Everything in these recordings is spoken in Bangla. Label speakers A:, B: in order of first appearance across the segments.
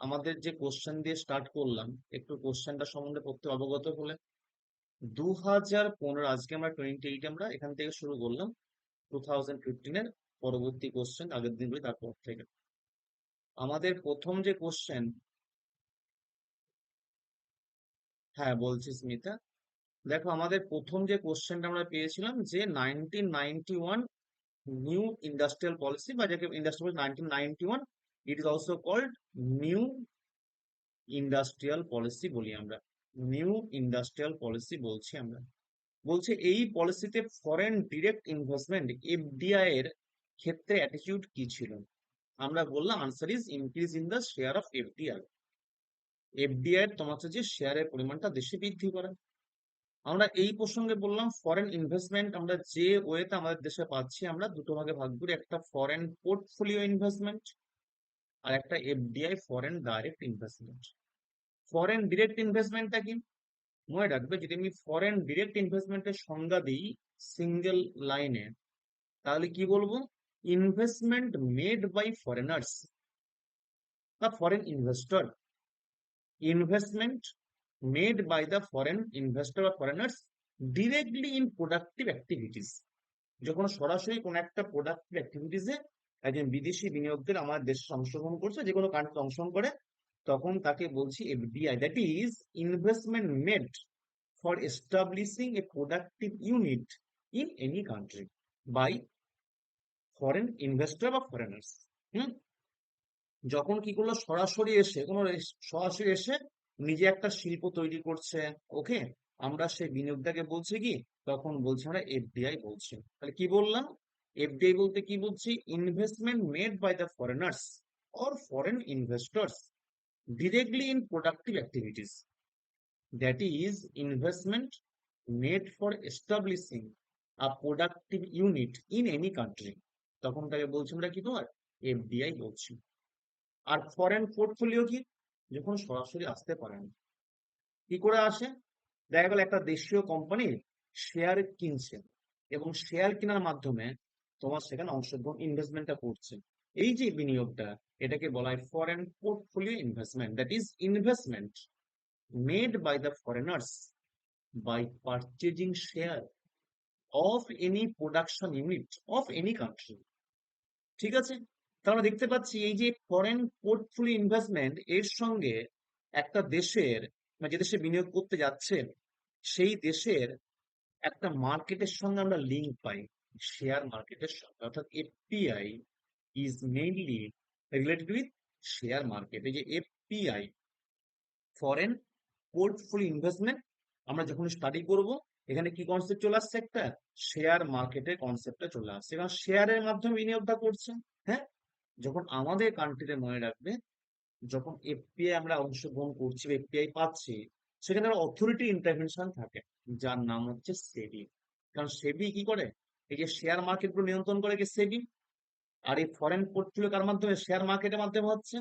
A: আমাদের যে কোশ্চেন দিয়ে স্টার্ট করলাম, একটু কোশ্চেনটা সম্বন্ধে পড়তে অবগত হলে। দু হাজার পনেরো, আজকে আমরা টোয়েন্টি এইট আমরা এখান থেকে শুরু করলাম। টু থাউজেন্ড ফিফটিনের পরবর্তী কোশ্চেন আগের দিনগুলি তারপর থেকে। আমাদের প্রথম যে কোশ্চেন হ্যাঁ বলছি স্মিতা। দেখো, আমাদের প্রথম যে কোশ্চেনটা আমরা পেয়েছিলাম যে nineteen ninety one new industrial policy বা যাকে industrial nineteen ninety one it is also called new industrial policy বলি আমরা। নিউ ইন্ডাস্ট্রিয়াল পলিসি বলছি আমরা। বলছে এই পলিসিতে ফরেন ডিরেক্ট ইনভেস্টমেন্ট এফডিআই এর ক্ষেত্রে অ্যাটিটিউড কি ছিল? আমরা বললাম answer is increase in the share of FDI FDI এর তোমার যে শেয়ারের পরিমাণটা দেশে বৃদ্ধি করা। আমরা এই প্রসঙ্গে বললাম ফরেন ইনভেস্টমেন্ট আমরা যে ওয়েতে আমাদের দেশে পাচ্ছি আমরা দুটো ভাগে ভাগ করি একটা ফরেন পোর্টফোলিও ইনভেস্টমেন্ট আর একটা FDI foreign direct investment foreign direct ইনভেস্টমেন্টটা কি? মনে রাখবে, যদি আমি ফরেন ডিরেক্ট ইনভেস্টমেন্টের সংজ্ঞা দিই সিঙ্গেল লাইনে তাহলে কি বলব? ইনভেস্টমেন্ট মেড বাই ফরেনার্স বা foreign investor investment made by the foreign investor বা foreigners directly in productive activities যখন সরাসরি কোন একটা প্রোডাক্টিভ অ্যাক্টিভিটিসে একজন বিদেশি বিনিয়োগদের আমার দেশে অংশগ্রহণ করছে, যে কোনো কান্ট্রি অংশগ্রহণ করে, তখন তাকে বলছি FDI that is investment made for establishing a productive unit in any country by foreign investor বা ফরেনার্স হুম? যখন কি করল? সরাসরি এসে, কোনো সরাসরি এসে নিজে একটা শিল্প তৈরি করছে, ওকে? আমরা সেই বিনিয়োগটাকে বলছি কি? তখন বলছি আমরা এফডিআই বলছি। তাহলে কি বললাম? এফডিআই বলতে কি বলছি? Investment made by the foreigners or foreign investors directly in productive activities that is investment made for establishing a productive unit in any country তখন তাকে বলছি আমরা কি তোমার? এফডিআই বলছি। আর ফরেন পোর্টফোলিও কি? যখন সরাসরি আসতে পারে না। কি করে আসে? দেখা গেল একটা দেশীয় কোম্পানি শেয়ার কিনছে এবং শেয়ার কেনার মাধ্যমে তোমার সেখানে অংশগ্রহণ ইনভেস্টমেন্টটা করছে। এই যে বিনিয়োগটা, এটাকে বলা হয় foreign portfolio investment that is investment made by the foreigners by purchasing share of any production unit of any country ঠিক আছে? তাহলে দেখতে পাচ্ছি এই যে ফরেন পোর্টফোলিও ইনভেস্টমেন্ট এর সঙ্গে একটা দেশের যে দেশে বিনিয়োগ করতে যাচ্ছে সেই দেশের একটা মার্কেটের সঙ্গে আমরা লিঙ্ক পাই। শেয়ার মার্কেটের সঙ্গে অর্থাৎ FPI is mainly related with share market এই যে এফপিআই ফরেন পোর্টফোলিও ইনভেস্টমেন্ট আমরা যখন স্টাডি করব, এখানে কি কনসেপ্ট চলে আসছে একটা? শেয়ার মার্কেটের কনসেপ্টটা চলে আসছে। কারণ শেয়ারের মাধ্যমে বিনিয়োগটা করছে হ্যাঁ? যখন আমাদের কান্ট্রিতে মনে রাখবে, যখন এফপিআই আমরা অংশগ্রহণ করছি বা এফপিআই পাচ্ছি, সেখানে অথরিটি ইন্টারভেনশন থাকে, যার নাম হচ্ছে সেবি কারণ সেবি কি করে? এই যে শেয়ার মার্কেটগুলো নিয়ন্ত্রণ করে কি সেবি আর এই ফরেন পোর্টফোলিও কার মাধ্যমে? শেয়ার মার্কেটের মাধ্যমে হচ্ছে।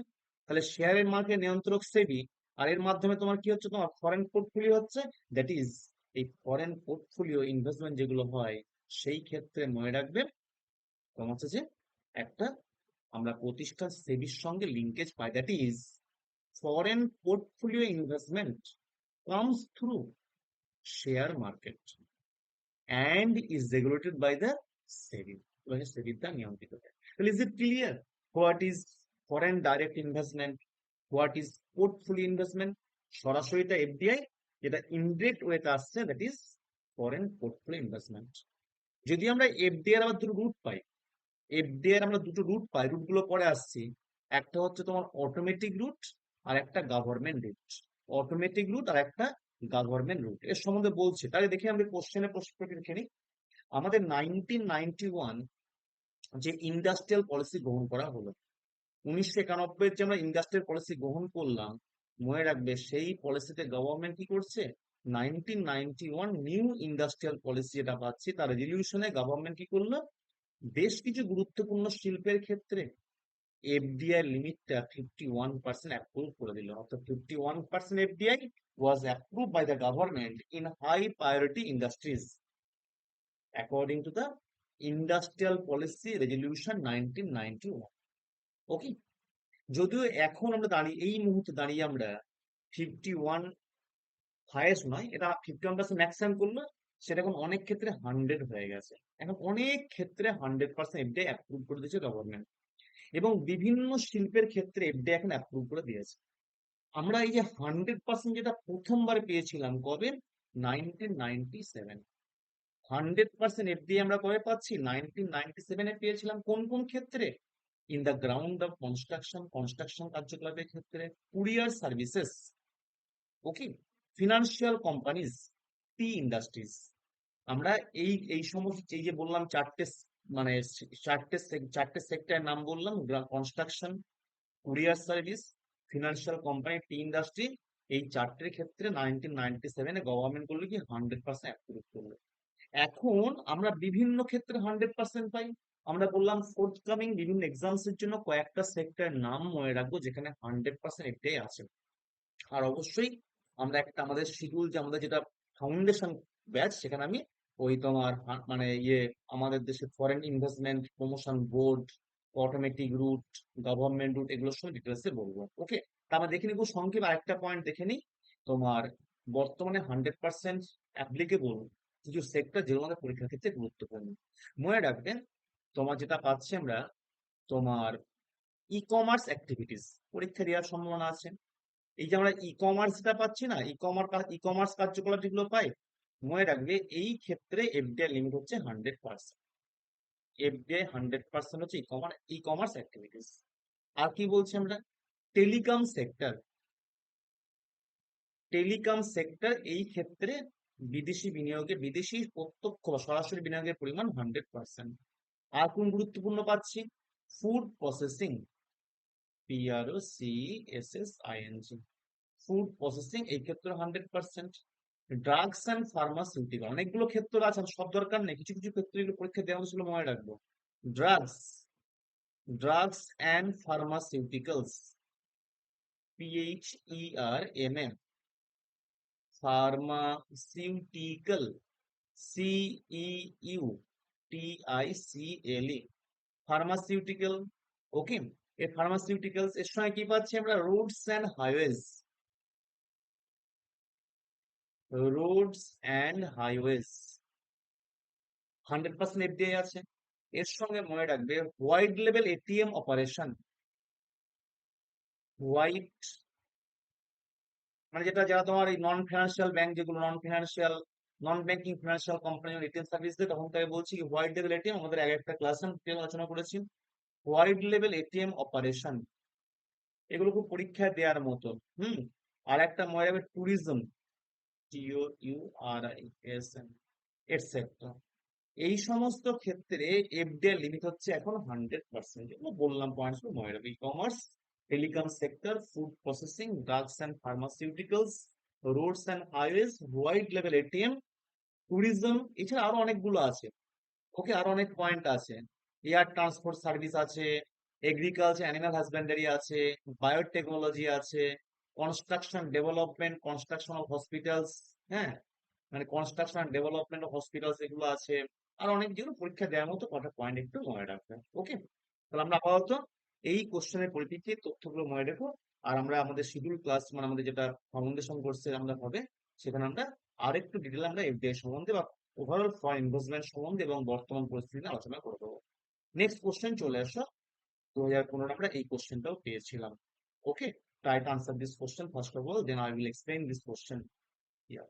A: তাহলে শেয়ারের মার্কেট নিয়ন্ত্রক সেবি আর এর মাধ্যমে তোমার কি হচ্ছে? তোমার ফরেন পোর্টফোলিও হচ্ছে দ্যাট ইজ এই ফরেন পোর্টফোলিও ইনভেস্টমেন্ট যেগুলো হয়, সেই ক্ষেত্রে মনে রাখবে, তোমার হচ্ছে যে একটা আমরা প্রতিষ্ঠান সেবির সঙ্গে linkage pi. That is foreign portfolio investment comes through share market and is regulated by the SEBI এবং সেবির দ্বারা নিয়ন্ত্রিত তাহলে is it clear what is foreign direct investment what is portfolio investment সরাসরিটা FDI যেটা ইনডিরেক্ট ওয়েতে আসছে that is foreign portfolio investment যদি আমরা এফডিআই এর আবার দুটো রুট পাই এফডিআই এর আমরা দুটো রুট পাই রুটগুলো পরে আসছি, একটা হচ্ছে তোমার অটোমেটিক রুট আর একটা গভর্নমেন্ট রুট অটোমেটিক রুট আর একটা গভর্নমেন্ট রুট এর সম্বন্ধে বলছে। তাহলে দেখি আমরা কোশ্চেনের প্রশ্নটা লিখে নিই। আমাদের নাইনটিন নাইনটি ওয়ান যে ইন্ডাস্ট্রিয়াল পলিসি গ্রহণ করা হলো, উনিশশো একানব্বই যে আমরা ইন্ডাস্ট্রিয়াল পলিসি গ্রহণ করলাম, মনে রাখবে সেই পলিসিতে গভর্নমেন্ট কি করছে? Nineteen ninety one new industrial policy যেটা পাচ্ছি, তার রেজলিউশনে গভর্নমেন্ট কি করল? বেশ কিছু গুরুত্বপূর্ণ শিল্পের ক্ষেত্রে এফডিআই লিমিটটা ফিফটি ওয়ান পার্সেন্ট অ্যাপ্রুভ করে দিল। অর্থাৎ fifty one percent FDI was approve by the government in high priority industries according to the Industrial Policy Resolution 1991. Okay. যদিও এখন আমরা দাঁড়িয়ে, এই মুহূর্তে দাঁড়িয়ে আমরা ফিফটি ওয়ান হায়েস্ট নয়, এটা ফিফটি ওয়ান পার্সেন্ট ম্যাক্সিমাম করল সেটা এখন অনেক ক্ষেত্রে হান্ড্রেড হয়ে গেছে এখন অনেক ক্ষেত্রে হান্ড্রেড পার্সেন্ট এফডিআই অ্যাপ্রুভ করে দিয়েছে গভর্নমেন্ট এবং বিভিন্ন শিল্পের ক্ষেত্রে এফডিআই এখন অ্যাপ্রুভ করে দিয়েছে আমরা এই যে হান্ড্রেড পার্সেন্ট যেটা প্রথমবার পেয়েছিলাম, কবে? Nineteen ninety seven hundred percent FDI আমরা কবে পাচ্ছি? নাইনটিন নাইনটি সেভেনে পেয়েছিলাম কোন কোন ক্ষেত্রে? In the ground of construction construction কার্যকলাপের ক্ষেত্রে। Courier services okay financial companies tea industries আমরা এই এই সমস্ত, এই যে বললাম চারটে মানে চারটে চারটে সেক্টরের নাম বললাম construction courier service financial company tea industry এই চারটির ক্ষেত্রে নাইনটিন নাইনটি সেভেনে গভর্নমেন্ট করল কি হান্ড্রেড পার্সেন্ট অ্যাপ্রুভ করল। এখন আমরা বিভিন্ন ক্ষেত্রে হান্ড্রেড পার্সেন্ট পাই। আমরা বললাম ফোর্থ কামিং বিভিন্ন এক্সামস এর জন্য কয়েকটা সেক্টরের নাম মনে রাখব যেখানে হান্ড্রেড পার্সেন্ট এটাই আছে। আর অবশ্যই আমরা একটা আমাদের শিডিউল যে আমাদের যেটা ফাউন্ডেশন ব্যাচ সেখানে আমি ওই তোমার মানে ইয়ে আমাদের দেশে foreign investment promotion board automatic route government route এগুলোর সঙ্গে ডিটেলসে বলব। ওকে তা আমরা দেখে নিব সংক্ষেপে আরেকটা পয়েন্ট দেখে নিই। তোমার বর্তমানে হান্ড্রেড পার্সেন্ট অ্যাপ্লিকেবল কিছু সেক্টর যেগুলো আমাদের পরীক্ষার ক্ষেত্রে গুরুত্বপূর্ণ। মনে রাখবেন তোমার যেটা পাচ্ছি আমরা, তোমার ই কমার্স অ্যাক্টিভিটিস পরীক্ষা দেওয়ার সম্ভাবনা আছে। এই যে আমরা ই কমার্স যেটা পাচ্ছি না ই কমার্স ই কমার্স কার্যকলাপ যেগুলো পাই, মনে রাখবে এই ক্ষেত্রে এফডিআই লিমিট হচ্ছে hundred percent FDI hundred percent হচ্ছে ই কমার্স অ্যাক্টিভিটিস আর কি বলছি আমরা? টেলিকম সেক্টর টেলিকম সেক্টর এই ক্ষেত্রে বিদেশি বিনিয়োগে, বিদেশি প্রত্যক্ষ সরাসরি বিনিয়োগের পরিমাণ হান্ড্রেড পার্সেন্ট আর কোন গুরুত্বপূর্ণ পাচ্ছি? Food processing P R O C S S I N G food processing এই ক্ষেত্রে hundred percent drugs and pharmaceutical অনেকগুলো ক্ষেত্র আছে, সব দরকার নেই, কিছু কিছু ক্ষেত্রে এগুলো পরীক্ষা দেওয়া হয়েছিল, মনে রাখব। Drugs drugs and pharmaceuticals P H E R M M pharmaceutical C E U T I C L E pharmaceutical okay এই ফার্মাসিউটিক্যালস এর সঙ্গে কি পাচ্ছি আমরা? Roads and highways roads and highways hundred percent FDI আছে। এর সঙ্গে মনে রাখবে white level ATM operation. White মানে যেটা, যারা তোমার এই নন ফিনান্সিয়াল ব্যাংক যেগুলো non financial non banking financial company ATM service দেয়, তখন তাকে বলছি হোয়াইট লেভেল এটিএম আমাদের এক একটা ক্লাসে আলোচনা করেছি। হোয়াইট লেভেল এটিএম অপারেশন এগুলো খুব পরীক্ষায় দেওয়ার মতো। হুম? আর একটা মনে রাখবে ট্যুরিজম টিও ইউ আর এই সমস্ত ক্ষেত্রে এফডিআই লিমিট হচ্ছে এখন হান্ড্রেড পার্সেন্ট যেগুলো বললাম পয়েন্টস মনে e commerce telecom sector food processing drugs and pharmaceuticals roads and highways white level ATM tourism এছাড়া আরও অনেকগুলো আছে। ওকে আরও অনেক পয়েন্ট আছে। এয়ার ট্রান্সপোর্ট সার্ভিস আছে এগ্রিকালচার অ্যানিমাল হাজবেন্ডারি আছে বায়োটেকনোলজি আছে construction development construction of hospitals হ্যাঁ? মানে কনস্ট্রাকশন ডেভেলপমেন্ট অফ হসপিটালস এগুলো আছে। আর অনেক যেগুলো পরীক্ষা দেওয়ার মতো কটা পয়েন্ট একটু মনে রাখবে ওকে তাহলে আমরা আপাতত এই কোশ্চেনের পরিপ্রেক্ষিতে তথ্যগুলো মনে রেখো। আর আমরা আমাদের শিডিউল ক্লাস মানে আমাদের যেটা ফাউন্ডেশন কোর্সে আমরা হবে, সেখানে আমরা আরেকটু ডিটেল আমরা এফডিআই সম্বন্ধে বা ওভারঅল ফরেন ইনভেস্টমেন্ট সম্বন্ধে এবং বর্তমান পরিস্থিতি নিয়ে আলোচনা করে দেবো। নেক্সট কোশ্চেন চলে আসো দু হাজার পনেরো আমরা এই কোশ্চেনটাও পেয়েছিলাম ওকে try to answer this question first of all then i will explain this question. Here